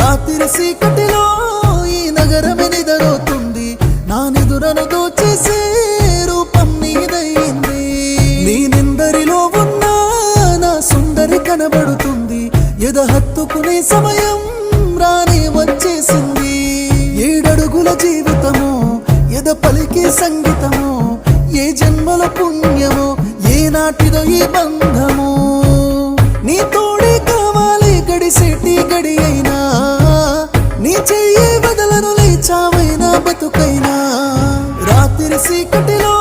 రాత్రి సీకటిలో ఈ నగరమే నిదరవుతుంది. నా నిదురను దోచేసే రూపం నీదయింది. నేనిందరిలో ఉన్నా నా సుందరి కనబడుతుంది. ఎద హత్తుకునే సమయం రానే వచ్చేసింది. ఏడడుగుల జీవితము ఎద పలికే సంగీతము ఏ జన్మల పుణ్యమో ఏ నాటిదో ఈ బంధము. నీ తోడే కావాలి గడిసేటి గడి అయినా చెయ్యి బదలను లేచావైనా బతుకైనా. రాత్రి సీకటిలో